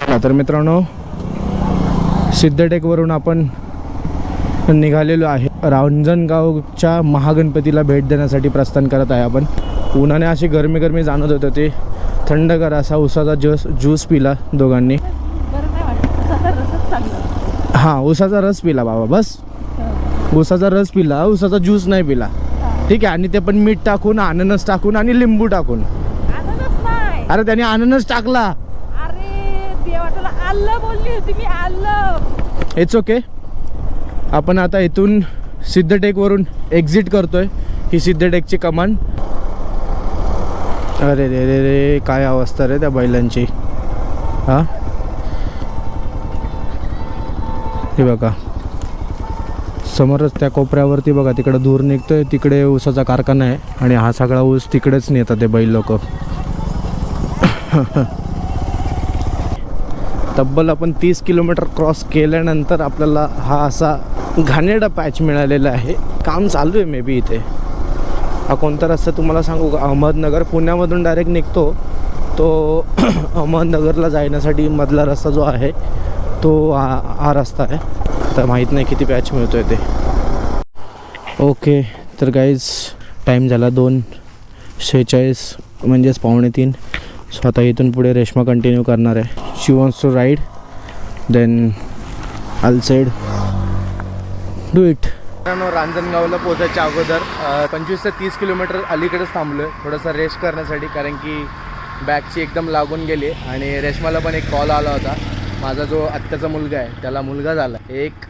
चला तर मित्रांनो सिद्धटेकवरून आपण निघालेलो आहे. रांजणगावच्या महागणपतीला भेट देण्यासाठी प्रस्थान करत आहे आपण. उन्हाने अशी गरमी गरमी जाणवत होतं ते थंडगार असा उसाचा ज्यूस ज्यूस पिला दोघांनी. हां उसाचा रस पिला बाबा बस. उसाचा रस पिला उसाचा ज्यूस नाही पिला. ठीक आहे आणि ते पण मीठ टाकून अननस टाकून आणि लिंबू टाकून. अरे त्याने अननस टाकला. अरे वाटलं आल्लं बोलली होती मी आल्लं इट्स ओके आपण आता इथून सिद्धटेकवरून एक्झिट करतोय. ही सिद्धटेकची कमान. अरे रे रे रे काय अवस्था रे त्या बैलांची. हां? हे बघा. समोरच त्या कोपऱ्यावरती बघा तिकडं दूर निघतोय तिकडे ऊसाचा कारखाना आहे आणि हा सगळा ऊस तिकडेच नेतात ते बैल लोक. तब्बल आपण तीस किलोमीटर क्रॉस केल्यानंतर आपल्याला हा असा घाणेरडा पॅच मिळालेला आहे. काम चालू आहे मे बी इथे. हा कोणता रस्ता तुम्हाला सांगू का? अहमदनगर. पुण्यामधून डायरेक्ट निघतो. तो अहमदनगरला जाण्यासाठी मधला रस्ता जो आहे तो हा हा रस्ता आहे. तर माहीत नाही किती पॅच मिळतो आहे ते. ओके तर गाईज टाईम झाला दोन शेहेचाळीस म्हणजेच पावणे तीन. सो आता इथून पुढे रेश्मा कंटिन्यू करणार आहे. She wants to ride then all said do it रांजणगावला पोचायच्या अगोदर पंचवीस ते तीस किलोमीटर अलीकडेच थांबलो आहे थोडंसं रेस्ट करण्यासाठी कारण की बॅगची एकदम लागून गेली आणि रेश्माला पण एक कॉल आला होता. माझा जो आत्ताचा मुलगा आहे त्याला मुलगा झाला. एक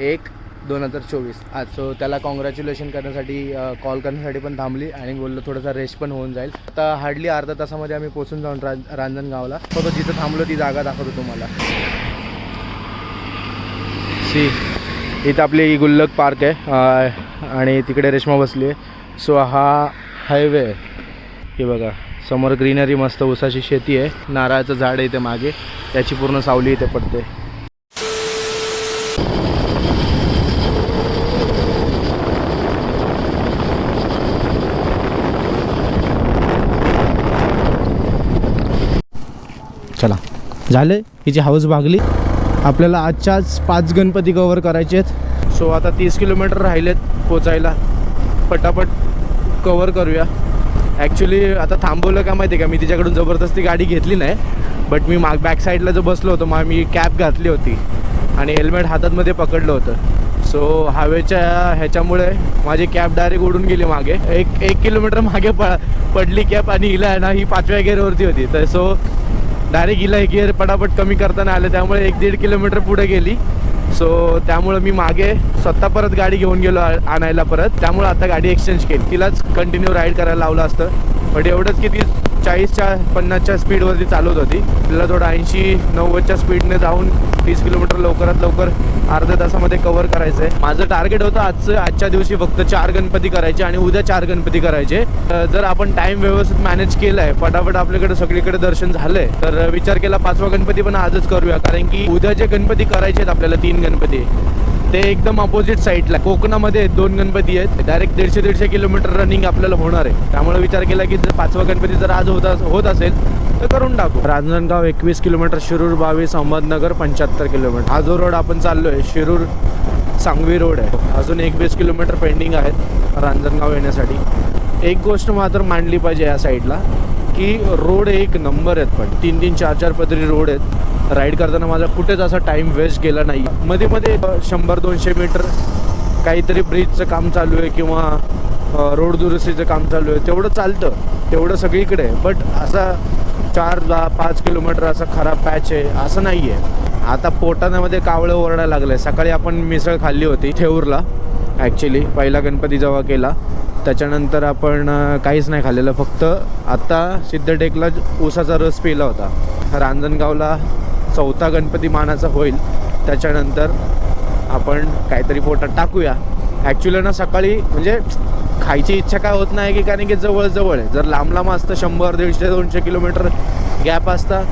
एक दोन हजार चोवीस. आज सो त्याला कॉंग्रॅच्युलेशन करण्यासाठी कॉल करण्यासाठी पण थांबली आणि बोललो थोडासा रेस्ट पण होऊन जाईल. आता हार्डली अर्धा तासामध्ये आम्ही पोचून जाऊन रां रांजणगावला फक्त जिथं थांबलो ती जागा दाखवतो तुम्हाला. सी इथं आपली गुल्लक पार्क आहे आणि तिकडे रेश्मा बसली आहे. सो हा हायवे आहे. हे बघा समोर ग्रीनरी मस्त ऊसाची शेती आहे. नारळाचं झाड आहे इथे मागे. त्याची पूर्ण सावली इथे पडते चला झालं हिची हाऊस भागली आपल्याला आजच्या आज पाच गणपती कवर करायचे आहेत. सो आता तीस किलोमीटर राहिलेत पोचायला. पटापट कवर करूया. ॲक्च्युली आता थांबवलं का माहिती आहे का? मी तिच्याकडून जबरदस्ती गाडी घेतली नाही. बट मी माग बॅक साईडला जो बसलो होतो मग मी कॅप घातली होती. आणि हेल्मेट हातातमध्ये पकडलं होतं. सो हवेच्या ह्याच्यामुळे माझी कॅब डायरेक्ट उडून गेली मागे. एक एक किलोमीटर मागे प पडली कॅप आणि हिला ना ही पाचव्या गेअरवरती होती. तर सो डायरेक्ट हिला एक गिअर पटापट कमी करताना आलं त्यामुळे एक दीड किलोमीटर पुढे गेली. सो त्यामुळं मी मागे स्वतः परत गाडी घेऊन गेलो आ- आणायला परत. त्यामुळे आता गाडी एक्सचेंज केली. तिलाच कंटिन्यू राईड करायला लावलं असतं. बट एवढंच की ती चाळीसच्या पन्नासच्या स्पीडवरती चालवत होती. तिला थोडं ऐंशी नव्वदच्या स्पीडने जाऊन तीस किलोमीटर लवकरात लवकर अर्ध्या तासामध्ये कव्हर करायचं आहे माझं टार्गेट होतं आजचं आजच्या दिवशी फक्त चार गणपती करायचे आणि उद्या चार गणपती करायचे. तर जर आपण टाइम व्यवस्थित मॅनेज केलाय आहे फटाफट आपल्याकडे सगळीकडे दर्शन झालंय तर विचार केला पाचवा गणपती पण आजच करूया. कारण की उद्या जे गणपती करायचे आहेत आपल्याला तीन गणपती. ते एकदम अपोजिट साईडला कोकणामध्ये दोन गणपती आहेत. डायरेक्ट दीडशे दीडशे किलोमीटर रनिंग आपल्याला होणार आहे. त्यामुळे विचार केला की जर पाचवा गणपती जर आज होत अस- होत असेल तर करून टाकू. रांजणगाव एकवीस किलोमीटर शिरूर बावीस अहमदनगर पंच्याहत्तर किलोमीटर हा जो रोड आपण चाललोय शिरूर सांगवी रोड आहे. अजून एकवीस किलोमीटर पेंडिंग आहेत रांजणगाव येण्यासाठी. एक गोष्ट मात्र मांडली पाहिजे या साईडला की रोड एक नंबर आहेत पण. तीन तीन चार चार पदरी रोड आहेत. राईड करताना माझा कुठेच असा टाईम वेस्ट गेला नाही मध्ये मध्ये शंभर दोनशे मीटर काहीतरी ब्रिजचं काम चालू आहे किंवा रोड दुरुस्तीचं काम चालू आहे. तेवढं चालतं. तेवढं सगळीकडे बट असा चार दहा पाच किलोमीटर असा खराब पॅच आहे असं नाही आहे आता पोटाण्यामध्ये कावळं ओरडायला लागलं आहे सकाळी आपण मिसळ खाल्ली होती ठेऊरला ॲक्च्युली पहिला गणपती जेव्हा केला त्याच्यानंतर आपण काहीच नाही खाल्लेलं. फक्त आत्ता सिद्धटेकला ऊसाचा रस पिला होता. रांजणगावला चौथा गणपती मानाचा होईल. त्याच्यानंतर आपण काहीतरी पोटात टाकूया. ॲक्च्युली ना सकाळी म्हणजे खायची इच्छा काय होत नाही की कारण की जवळ जवळ आहे. जर लांब लांब असतं शंभर दीडशे दोनशे किलोमीटर गॅप असता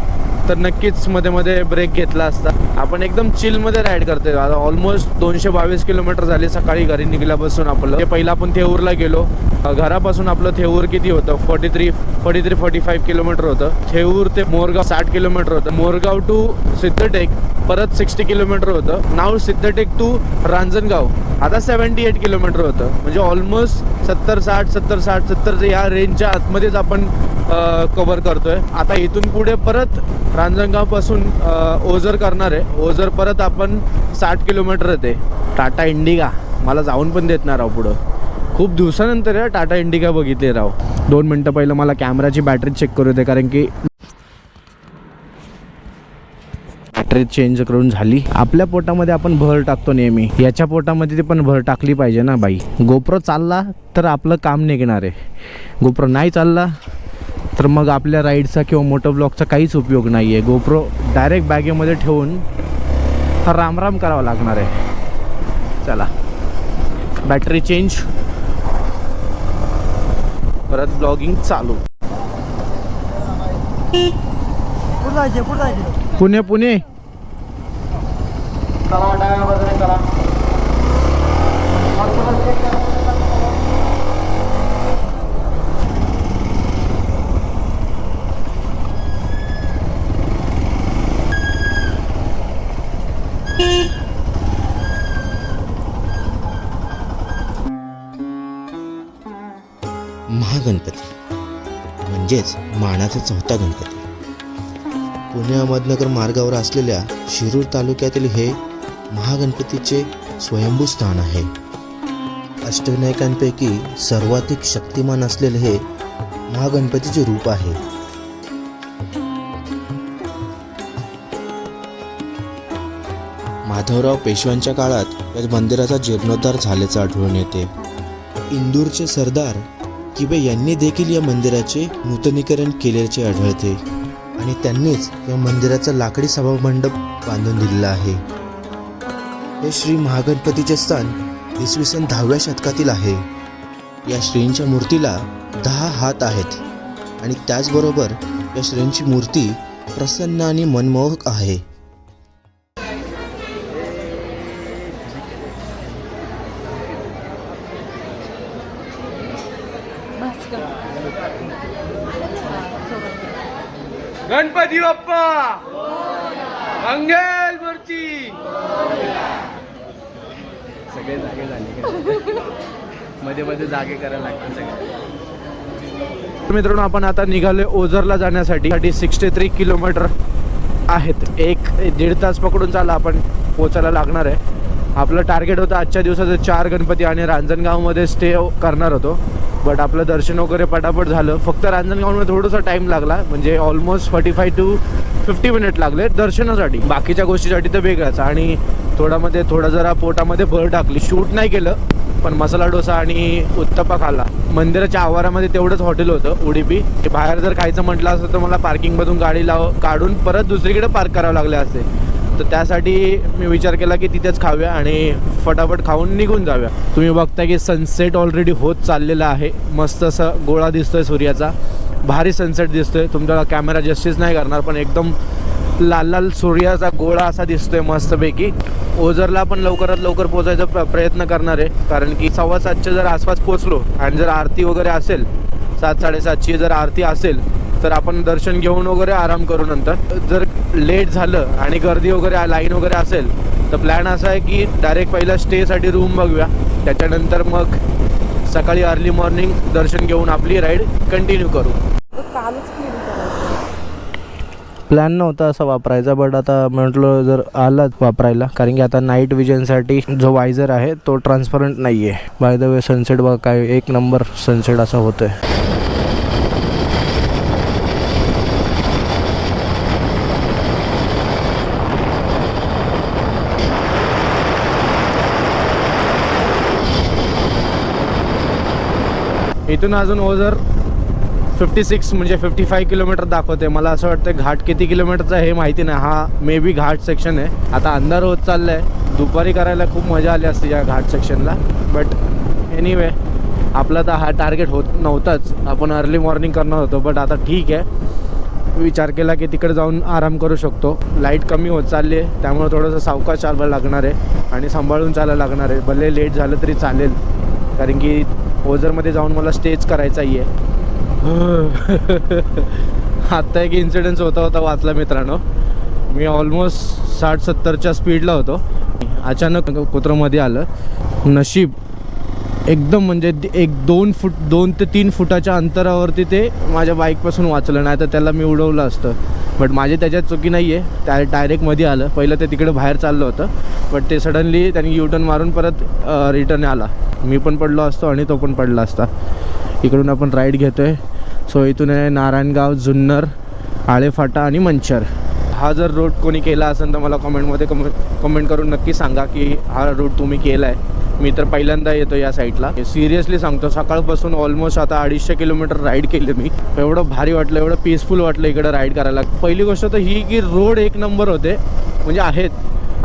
तर नक्कीच मध्ये मध्ये ब्रेक घेतला असता. आपण एकदम चिलमध्ये राईड करते आता ऑलमोस्ट दोनशे बावीस किलोमीटर झाले सकाळी घरी निघल्यापासून आपलं. पहिला आपण थेऊरला गेलो. घरापासून आपलं थेऊर किती होतं? Forty three forty three forty five kilometre होतं. थेऊर ते मोरगाव साठ किलोमीटर होतं. मोरगाव टू सिद्धटेक परत सिक्स्टी किलोमीटर होतं. नाव सिद्धटेक टू रांजणगाव. आता सेवन्टी एट किलोमीटर होतं. म्हणजे ऑलमोस्ट सत्तर साठ सत्तर साठ सत्तर या रेंजच्या आतमध्येच आपण कवर करतोय. आता इथून पुढे परत रांजणगावपासून ओझर करणार आहे. ओझर परत आपण साठ किलोमीटर येते. टाटा इंडिगा. मला जाऊन पण देत नाही राव पुढं. खूप दिवसानंतर आहे टाटा इंडिका बघितले राव. दोन मिनटं पहिलं मला कॅमेराची बॅटरी चेक करू दे कारण की बॅटरी चेंज करून झाली. आपल्या पोटामध्ये आपण भर टाकतो नेहमी. याच्या पोटामध्ये ते पण भर टाकली पाहिजे ना बाई. गोप्रो चालला तर आपलं काम निघणार आहे. गोप्रो नाही चालला तर मग आपल्या राईडचा किंवा मोटर ब्लॉकचा काहीच उपयोग नाही आहे गोप्रो डायरेक्ट बॅगेमध्ये ठेवून हा रामराम करावा लागणार आहे. चला. बॅटरी चेंज परत ब्लॉगिंग चालू. कुठं जायचे कुठं जायचे पुणे पुणे मानाचा चौथा गणपती. पुणे अहमदनगर मार्गावर असलेल्या शिरूर तालुक्यातील हे महागणपतीचे स्वयंभू स्थान आहे. अष्टविनायकांपैकी सर्वाधिक शक्तिमान असलेले हे महागणपतीचे रूप आहे. माधवराव पेशव्यांच्या काळात या मंदिराचा जीर्णोद्धार झाल्याचं आढळून येते. इंदूरचे सरदार किबे यांनी देखील या मंदिराचे नूतनीकरण केल्याचे आढळते आणि त्यांनीच या मंदिराचा लाकडी सभामंडप बांधून दिलेला आहे. हे श्री महागणपतीचे स्थान इसवी सन दहाव्या शतकातील आहे. या श्रींच्या मूर्तीला दहा हात आहेत आणि त्याचबरोबर या श्रींची मूर्ती प्रसन्न आणि मनमोहक आहे. गणपती बाप्पा मंगल मूर्ती! सगळे जागे झाले. मध्ये मध्ये जागे करायला लागतात सगळे. मित्रांनो आपण आता निघालोय ओझरला जाण्यासाठी. सिक्स्टी थ्री किलोमीटर आहेत. एक दीड तास पकडून चाला आपण. पोचायला लागणार आहे. आपलं टार्गेट होतं आजच्या दिवसाचं चार गणपती आणि रांजणगावमध्ये स्टे करणार होतो. बट आपलं दर्शन वगैरे पटापट झालं. फक्त रांजणगावमध्ये थोडंसं टाईम लागला. म्हणजे almost forty five to fifty minute लागले दर्शनासाठी. बाकीच्या गोष्टीसाठी तर वेगळंच. आणि थोडामध्ये थोडा जरा पोटामध्ये भर टाकली. शूट नाही केलं पण मसाला डोसा आणि उत्तप्पा खाल्ला. मंदिराच्या आवारामध्ये तेवढंच हॉटेल होतं उडीपी. ते बाहेर जर खायचं म्हटलं असतं तर मला पार्किंगमधून गाडी लाव काढून परत दुसरीकडे पार्क करावं लागले असते. तर त्यासाठी मी विचार केला की तिथेच खाऊया आणि फटाफट खाऊन निघून जाऊया. तुम्ही बघता की सनसेट ऑलरेडी होत चाललेला आहे. मस्त असं गोळा दिसतोय सूर्याचा. भारी सनसेट दिसतोय. तुमच्याला कॅमेरा जस्टिस नाही करणार पण एकदम लाल लाल सूर्याचा गोळा असा दिसतोय मस्तपैकी. ओझरला पण लवकरात लवकर पोचायचा प्र प्रयत्न करणार आहे. कारण की सव्वा सातच्या जर आसपास पोचलो आणि जर आरती वगैरे असेल सात साडेसातची जर आरती असेल तर आपण दर्शन घेऊन वगैरे आराम करू नंतर. जर लेट झालं आणि गर्दी वगैरे लाईन वगैरे असेल तर प्लॅन असा आहे की डायरेक्ट पहिला स्टेसाठी रूम बघूया. त्याच्यानंतर मग सकाळी अर्ली मॉर्निंग दर्शन घेऊन आपली राईड कंटिन्यू करू. प्लॅन नव्हता असा वापरायचा बट आता म्हटलं जर आलाच वापरायला कारण की आता नाईट विजनसाठी जो वायझर आहे तो ट्रान्सपरंट नाही आहे बाय द वे सनसेट बघा काय एक नंबर सनसेट असा होतोय. इथून अजून ओझर फिफ्टी सिक्स म्हणजे फिफ्टी फाय किलोमीटर दाखवते मला असं वाटतं घाट किती किलोमीटरचा हे माहिती नाही. हा मे बी घाट सेक्शन आहे. आता अंधार होत चाललं आहे दुपारी करायला खूप मजा आली असते या घाट सेक्शनला बट एनिवे आपला तर हा टार्गेट होत नव्हताच. आपण अर्ली मॉर्निंग करणार होतो. बट आता ठीक आहे. विचार केला की तिकडे जाऊन आराम करू शकतो. लाइट कमी होत चालली आहे. त्यामुळे थोडंसं सावकाश चालवायला लागणार आहे. आणि सांभाळून चालायला लागणार आहे. भले लेट झालं तरी चालेल. कारण की ओझरमध्ये जाऊन मला स्टेज करायचाही आहे. आत्ता एक इन्सिडेंट होता होता वाचला मित्रांनो. मी ऑलमोस्ट साठ सत्तरच्या स्पीडला होतो. अचानक कुत्रमध्ये आलं. नशीब एकदम म्हणजे एक दोन फूट दोन ते तीन फुटाच्या अंतरावरती ते माझ्या बाईकपासून वाचलं. नाही तर त्याला मी उडवलं असतं. बट माझी त्याच्यात चुकी नाही आहे त्या डायरेक्टमध्ये आलं. पहिलं ते तिकडे बाहेर चाललं होतं. बट ते सडनली त्यांनी युटर्न मारून परत रिटर्न आला. मी पण पडलो असतो आणि तो पण पडला असता. इकडून आपण राईड घेतो आहे सो इथून आहे नारायणगाव जुन्नर आळेफाटा आणि मंचर. हा जर रूट कोणी केला असेल तर मला कमेंटमध्ये कमे कमेंट करून नक्की सांगा की हा रूट तुम्ही केला आहे मी तर पहिल्यांदा येतो या साईडला. सिरियसली सांगतो सकाळपासून ऑलमोस्ट आता अडीचशे किलोमीटर राईड केली मी. एवढं भारी वाटलं एवढं पीसफुल वाटलं इकडं राईड करायला. पहिली गोष्ट तर ही की रोड एक नंबर होते म्हणजे आहेत.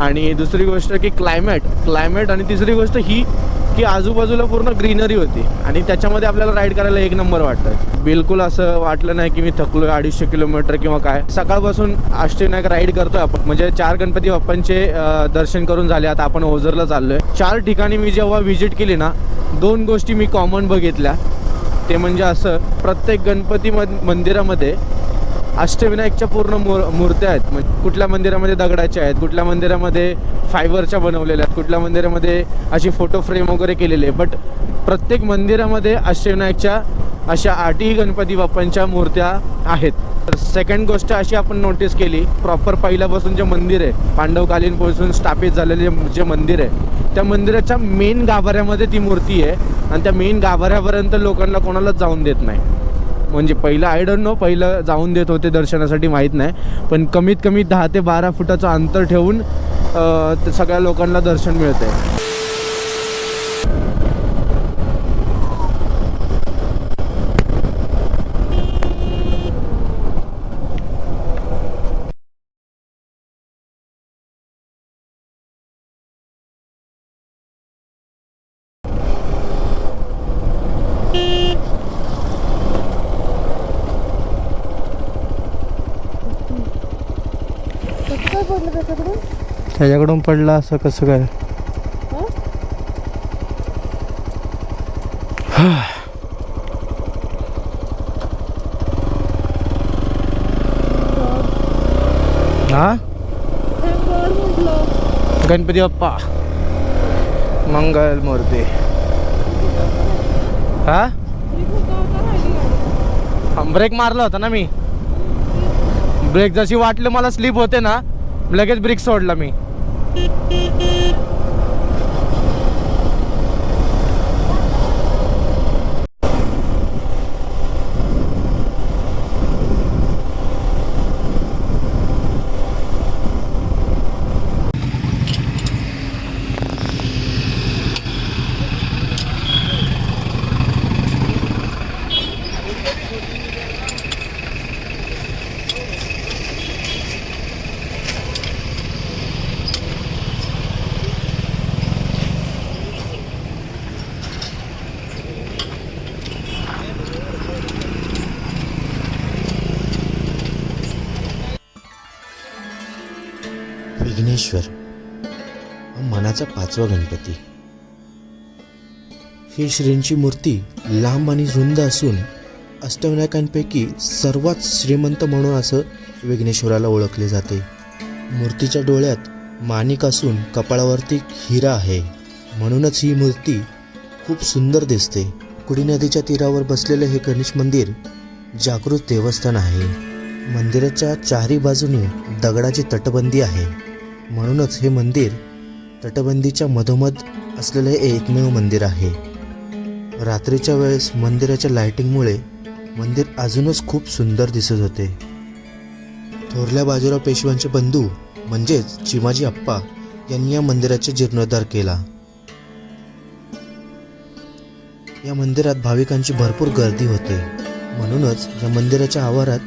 आणि दुसरी गोष्ट की क्लायमेट क्लायमेट आणि तिसरी गोष्ट ही की आजूबाजूला पूर्ण ग्रीनरी होती. आणि त्याच्यामध्ये आपल्याला राईड करायला एक नंबर वाटतं बिलकुल असं वाटलं नाही की मी थकलो अडीचशे किलोमीटर किंवा काय. सकाळपासून अष्टविनायक राईड करतोय आपण. म्हणजे चार गणपती बाप्पांचे दर्शन करून झाले. आता आपण ओझरला चाललोय. चार ठिकाणी मी जेव्हा व्हिजिट केली ना दोन गोष्टी मी कॉमन बघितल्या. ते म्हणजे असं प्रत्येक गणपती मंदिरामध्ये अष्टविनायकच्या पूर्ण मूर मूर्त्या आहेत. म्हणजे कुठल्या मंदिरामध्ये दगडाच्या आहेत कुठल्या मंदिरामध्ये फायबरच्या बनवलेल्या आहेत कुठल्या मंदिरामध्ये अशी फोटो फ्रेम वगैरे केलेली आहे. बट प्रत्येक मंदिरामध्ये अष्टविनायकच्या अशा आठही गणपती बाप्पांच्या मूर्त्या आहेत. तर सेकंड गोष्ट अशी आपण नोटीस केली प्रॉपर पहिल्यापासून जे मंदिर आहे पांडवकालीनपासून स्थापित झालेले जे मंदिर आहे त्या मंदिराच्या मेन गाभाऱ्यामध्ये ती मूर्ती आहे आणि त्या मेन गाभाऱ्यापर्यंत लोकांना कोणालाच जाऊन देत नाही. म्हणजे पहिलं आय डोंट नो पहिलं जाऊन देत होते दर्शनासाठी माहीत नाही. पण कमीत कमी दहा ते बारा फुटाचं अंतर ठेवून ते सगळ्या लोकांना दर्शन मिळतं आहे त्याच्याकडून पडला असं कसं काय? हा? गणपती बाप्पा. मंगल मूर्ती. हा ब्रेक मारला होता ना मी. ब्रेक जशी वाटलं मला स्लिप होते ना लगेच ब्रेक सोडला मी. Beep, beep, beep. विघ्नेश्वर मनाचा पाचवा गणपती. ही श्रींची मूर्ती लांब आणि रुंद असून अष्टविनायकांपैकी सर्वात श्रीमंत म्हणून असं विघ्नेश्वराला ओळखले जाते. मूर्तीच्या डोळ्यात माणिक असून कपाळावरती हिरा आहे. म्हणूनच ही मूर्ती खूप सुंदर दिसते. कुडी नदीच्या तीरावर बसलेले हे गणेश मंदिर जागृत देवस्थान आहे. मंदिराच्या चारी बाजूने दगडाची तटबंदी आहे. म्हणूनच हे मंदिर तटबंदीच्या मधोमध असलेले हे एकमेव मंदिर आहे. रात्रीच्या वेळेस मंदिराच्या लाइटिंगमुळे मंदिर अजूनच खूप सुंदर दिसत होते. थोरल्या बाजीराव पेशव्यांचे बंधू म्हणजेच चिमाजी अप्पा यांनी या मंदिराचा जीर्णोद्धार केला. या मंदिरात भाविकांची भरपूर गर्दी होते. म्हणूनच या मंदिराच्या आवारात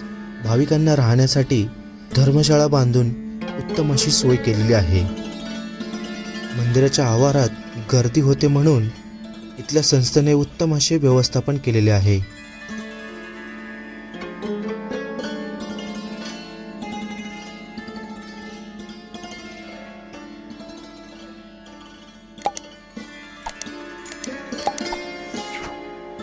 भाविकांना राहण्यासाठी धर्मशाळा बांधून उत्तम अशी सोय केलेली आहे. मंदिराच्या आवारात गर्दी होते म्हणून इथल्या संस्थेने उत्तम असे व्यवस्थापन केलेले आहे.